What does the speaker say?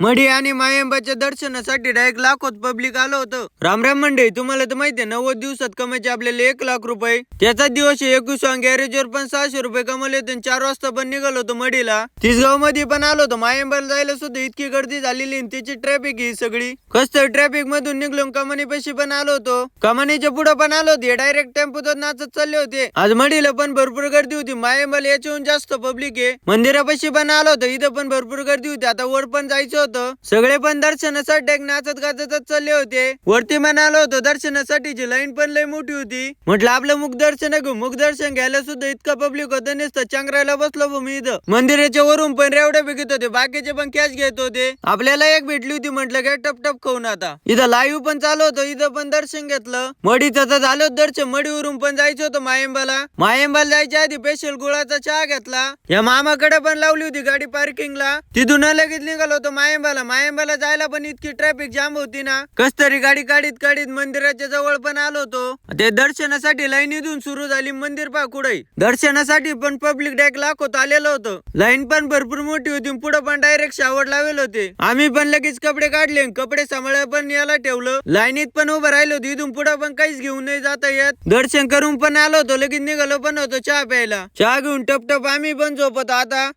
मडी आणि मायंबाच्या दर्शनासाठी डायरेक्ट लाखोत पब्लिक आलं होतं. रामराम मंडळी तुम्हाला तर माहितीये नव्वद दिवसात कमायचे आपल्याला एक लाख रुपये. त्याचा दिवस एकवीस गॅरेजवर पण सहाशे रुपये कमवले होते चार वाजता पण निघालो होतो मडीला तिसगावमध्ये पण आलो होतो मायंबाला जायला सुद्धा इतकी गर्दी झालेली आणि त्याची ट्रॅफिक ही सगळी. कसं ट्रॅफिक मधून निघलो कमानी पैसे पण आलो होतो. कमानीच्या पुढे पण आलो होते डायरेक्ट टेम्पोत नाचत चालले होते. आज मडीला पण भरपूर गर्दी होती मायंबाला याच्याहून जास्त पब्लिक आहे. मंदिरापाशी पण आलो होतो इथं पण भरपूर गर्दी होती आता वर पण जायचं होतो. सगळे पण दर्शनासाठी एक नाचत गाचतच चालले होते. वरती म्हणालो आलो होतो दर्शनासाठीची लाईन पण लय मोठी होती. म्हटलं आपलं मुख दर्शन घेऊ मुख दर्शन घ्यायला सुद्धा इतकं पब्लिक होतं नुसतं. चांगरायला बसलो मी इथं. मंदिराच्या वरून पण रेवड्या बघित होते. बाकीचे पण कॅश घेत होते. आपल्याला एक भेटली होती म्हटलं काय टप टप खाऊन आता. इथं लाईव्ह पण चालू होतं. इथं पण दर्शन घेतलं. मडीचं तर झालं दर्शन. मडीवरून पण जायचं होतं मायंबाला. मायंबाला जायच्या आधी स्पेशल गुळाचा चहा घेतला. या मामाकडे पण लावली होती गाडी पार्किंगला तिथून लगेच निघालो होतो. मायंबाला. मायंबाला जायला पण इतकी ट्रॅफिक जाम होती ना. कस तरी गाडी काढीत काढीत मंदिराच्या जवळ पण आलो होतो. ते दर्शनासाठी लाईन इथून सुरू झाली मंदिर पा कुठे दर्शनासाठी पण पब्लिक डॅक लाखोत आलेलं होतं. लाईन पण भरपूर मोठी होती पुढे पण डायरेक्ट शावर लावेल होते. आम्ही पण लगेच कपडे काढले कपडे सांभाळ पण याला ठेवलं. लाईनीत पण उभं राहिलो होतो. इथून पुढे पण काहीच घेऊन नाही जाता येत. दर्शन करून पण आलो होतो. लगेच निघालो पण होतो चहा प्यायला. चहा घेऊन टपटप आम्ही पण झोपत आता